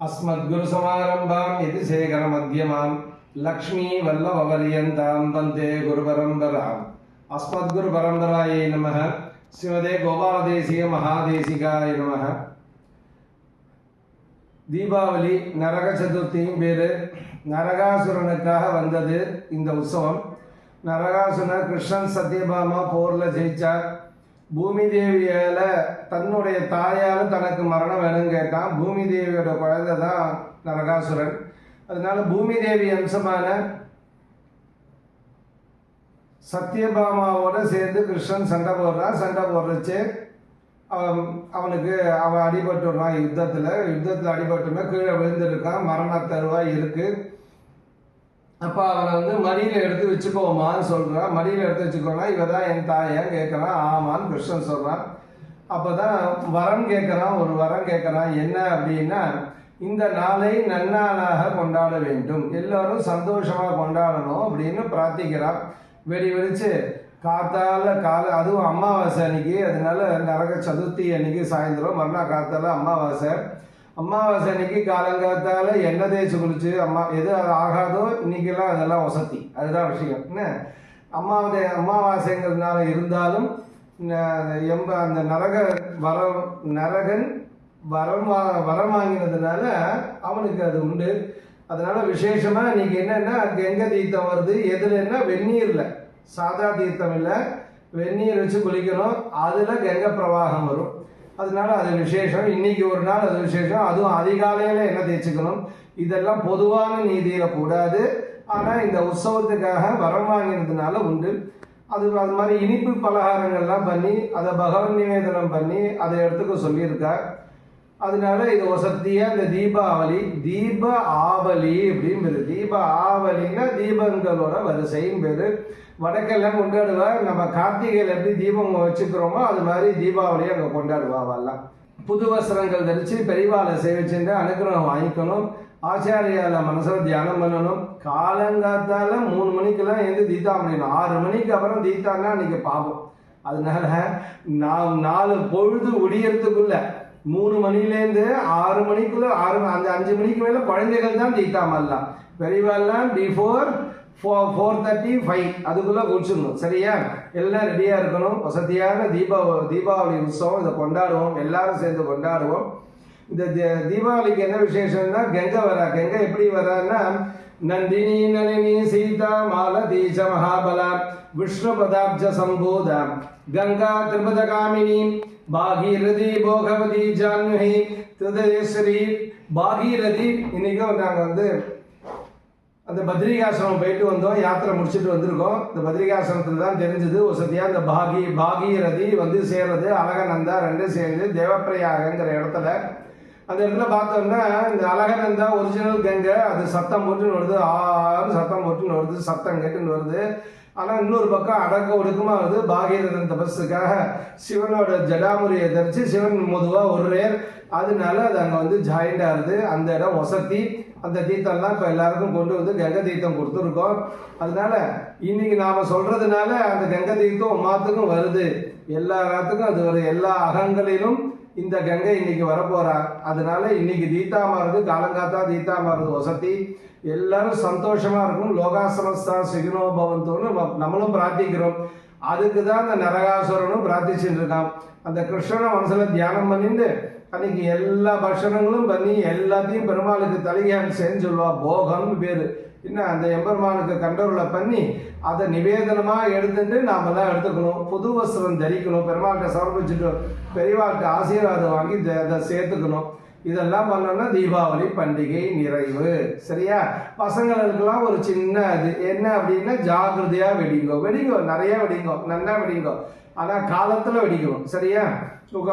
अस्मद्गुरुसमारम्भां यति शेखरमध्यमां लक्ष्मीवल्लभपर्यन्तां वन्दे गुरुपरम्पराम् अस्मद्गुरुपरम्परायै नमः ஸ்ரீமதே கோபாலதேசிக மகாதேசிகாய நமக தீபாவளி நரக சதுர்த்தியும் பேர் நரகாசுரனுக்காக வந்தது இந்த உற்சவம் நரகாசுரன் கிருஷ்ணன் சத்யபாமா போரில் ஜெயிச்சார் பூமி தேவியால தன்னுடைய தாயாலும் தனக்கு மரணம் வேணும்னு கேட்டான். பூமி தேவியோட குழந்தை தான் நரகாசுரன். அதனால பூமி தேவி அம்சமான சத்யபாமாவோட சேர்ந்து கிருஷ்ணன் சண்டை போடுறான். சண்டை போடுறச்சு அவன் அவனுக்கு அவன் அடிபட்டுடுறான் யுத்தத்தில். யுத்தத்தில் அடிபட்டுனா கீழே விழுந்திருக்கான். மரண தருவாய் அப்போ அவனை வந்து மடியில் எடுத்து வச்சுக்கோமான்னு சொல்கிறான் மடியில் எடுத்து வச்சுக்கோனா இவ தான் என் தாயான்னு கேட்குறான்? ஆமான்னு கிருஷ்ணன் சொல்கிறான் அப்போ தான் வரம் கேட்குறான் ஒரு வரம் கேட்குறான். என்ன அப்படின்னா இந்த நாளை நன்னாளாக கொண்டாட வேண்டும். எல்லாரும் சந்தோஷமாக கொண்டாடணும் அப்படின்னு பிரார்த்திக்கிறான் வெடி வெடிச்சு காத்தால கால அதுவும் அமாவாசை அன்னைக்கு. அதனால நரக சதுர்த்தி அன்னைக்கு சாயந்தரம் மறுநாள் காத்தால அமாவாசை. அமாவாசை அன்னைக்கு காலங்காத்தால எண்ணெய் தேய்ச்சி குளிச்சு அம்மா எது அது ஆகாதோ இன்னைக்கெல்லாம் அதெல்லாம் வசதி. அதுதான் விஷயம். என்ன? அம்மாவதே அமாவாசைங்கிறதுனால இருந்தாலும் எம்ப அந்த நரக வர நரகன் வரம் வரம் வாங்கினதுனால அவனுக்கு அது உண்டு. அதனால விசேஷமா இன்னைக்கு என்னன்னா கெங்க தீர்த்தம் வருது. எதுலன்னா வெந்நீர்ல. சாதா தீர்த்தம் இல்லை. வெந்நீர் வச்சு குளிக்கணும். அதுல கங்க பிரவாகம் வரும். அதனால அது விசேஷம். இன்னைக்கு ஒரு நாள் அது விசேஷம். அதுவும் அதிகாலையில் என்ன தேய்ச்சிக்கணும்? இதெல்லாம் பொதுவான நீதியில் கூடாது. ஆனால் இந்த உற்சவத்துக்காக வரம் வாங்கினதுனால உண்டு. அது அது மாதிரி இனிப்பு பலகாரங்கள்லாம் பண்ணி அதை பகவன் நிவேதனம் பண்ணி அதை எடுத்துக்க சொல்லியிருக்கார். அதனால இது வசதியா இந்த தீபாவளி தீப ஆவலி அப்படின்னு தீப ஆவலின்னா தீபங்களோட வரிசையும் பேரு. வடக்கெல்லாம் கொண்டாடுவா. நம்ம கார்த்திகையில் எப்படி தீபம் வச்சுக்கிறோமோ அது மாதிரி தீபாவளியை அங்கே கொண்டாடுவாவெல்லாம் புது வஸ்திரங்கள் தரிச்சு பெரியவாளை சேவிச்சுட்டு அனுகிரகம் வாங்கிக்கணும். ஆச்சாரியால மனசில் தியானம் பண்ணணும். காலங்காத்தால மூணு மணிக்கெல்லாம் எழுந்து தீத்தா முடியணும். ஆறு மணிக்கு அப்புறம் தீத்தான்னா அன்னைக்கு பாபம். அதனால நான் நாலு பொழுது ஒடியறதுக்குள்ள மூணு மணிலேருந்து ஆறு மணிக்குள்ள ஆறு அந்த அஞ்சு மணிக்கு மேலே குழந்தைகள் தான் தீத்தாமல்லாம் பெரியவாள்லாம் பிஃபோர் ஃபோ ஃபோர் தேர்ட்டி ஃபைவ் அதுக்குள்ளே குளிச்சிடணும். சரியா? எல்லாம் ரெடியாக இருக்கணும். வசதியான தீபாவளி தீபாவளி உற்சவம் இதை கொண்டாடுவோம். எல்லாரும் சேர்ந்து கொண்டாடுவோம். இந்த தீபாவளிக்கு என்ன விசேஷம்னா கங்கை வரா கங்கை எப்படி வரான்னா நந்தினி நளினி சீதா மாலதீஜ மகாபலா விஷ்ணு பிரதாப்ஜ சம்போதா கங்கா திரிபத காமினி பாகீரதி போகவதி ஜான்மி திருதேஸ்வரி பாகீரதி இன்னைக்கும் நாங்கள் வந்து அந்த பத்ரிகாசிரமம் போயிட்டு வந்தோம் யாத்திரை முடிச்சுட்டு வந்திருக்கோம். இந்த பத்ரிகாசிரமத்தில் தான் தெரிஞ்சது வசதியாக இந்த பாகி பாகீரதி வந்து சேர்றது அழகநந்தா ரெண்டும் சேர்ந்து தேவப்பிரயாகங்கிற இடத்துல. அந்த இடத்துல பார்த்தோம்னா இந்த அழகநந்தா ஒரிஜினல் கங்கை அது சத்தம் போட்டுன்னு வருது ஆறு சத்தம் போட்டுன்னு வருது சத்தம் கேட்டுன்னு வருது. ஆனால் இன்னொரு பக்கம் அடக்க ஒடுக்கமாக வருது. பாகீரதன் தபஸுக்காக சிவனோட ஜடாமுறையை தரிச்சு சிவன் மொதுவாக ஒருவர் அதனால அது அங்கே வந்து ஜாயிண்ட் ஆகுது. அந்த இடம் வசதி. அந்த தீர்த்தம்லாம் இப்போ எல்லாருக்கும் கொண்டு வந்து கங்கை தீர்த்தம் கொடுத்துருக்கோம். அதனால இன்னைக்கு நாம் சொல்கிறதுனால அந்த கங்கை தீர்த்தம் மாத்துக்கும் வருது. எல்லா இடத்துக்கும் அது வருது எல்லா அகங்களிலும் இந்த கங்கை இன்னைக்கு வரப்போகிறான் அதனால இன்னைக்கு தீத்தா மாறுது காலங்காத்தா தீத்தா மாறுது வசதி. எல்லாரும் சந்தோஷமா இருக்கும் லோகா சமஸ்தா சிகினோ பவந்தோன்னு நம்மளும் பிரார்த்திக்கிறோம். அதுக்கு தான் அந்த நரகாசுரனும் பிரார்த்திச்சுட்டு இருக்கான் அந்த கிருஷ்ணனை மனசுல தியானம் பண்ணிட்டு அன்னைக்கு எல்லா பக்ஷணங்களும் பண்ணி எல்லாத்தையும் பெருமாளுக்கு தலையான் செஞ்சு சொல்லுவா. போகம்னு பேரு. என்ன அந்த எம்பெருமானுக்கு கண்டோர்களை பண்ணி அதை நிவேதனமாக எடுத்துட்டு நாமெல்லாம் எடுத்துக்கணும். புது வஸ்திரம் தரிக்கணும். பெருமாள்கிட்ட சமர்ப்பிச்சுட்டு பெரியவாள்கிட்ட ஆசீர்வாதம் வாங்கி அதை சேர்த்துக்கணும். இதெல்லாம் பண்ணோம்னா தீபாவளி பண்டிகை நிறைவு. சரியா? பசங்களுக்கெல்லாம் ஒரு சின்ன இது. என்ன அப்படின்னா ஜாகிரதையா வெடிங்கோ. வெடிங்கோ. நிறைய வெடிங்கோ. நல்லா வெடிங்கோ. ஆனால் காலத்துல வெடிக்கணும். சரியா?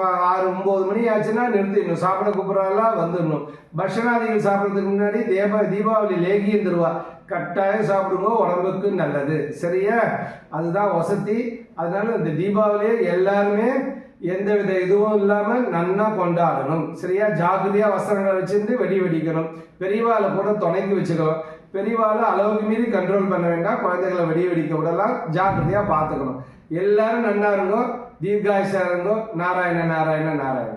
ஆறு ஒன்பது மணி ஆச்சுன்னா நிறுத்திடணும். சாப்பிட கூப்பிட்றாலாம் வந்துடணும். பட்சணாதிகள் சாப்பிட்றதுக்கு முன்னாடி தேப தீபாவளி லேகி இருந்துருவா. கட்டாயம் சாப்பிடுங்க. உடம்புக்கு நல்லது. சரியா? அதுதான் வசதி. அதனால இந்த தீபாவளியை எல்லாருமே எந்த வித இதுவும் இல்லாம நன்னா கொண்டாடணும். சரியா? ஜாக்கிரதையா வஸ்திரங்களை வச்சிருந்து வெடி வெடிக்கணும். பெரியவாளை கூட துணைக்கு வச்சுக்கணும். பெரியவாளை அளவுக்கு மீறி கண்ட்ரோல் பண்ண வேண்டாம். குழந்தைகளை வெடி வெடிக்க விடலாம். ஜாக்கிரதையா பார்த்துக்கணும். எல்லாரும் நன்னா இருந்தோம் தீர்காயுஷா இருந்தோம் நாராயண நாராயண நாராயண.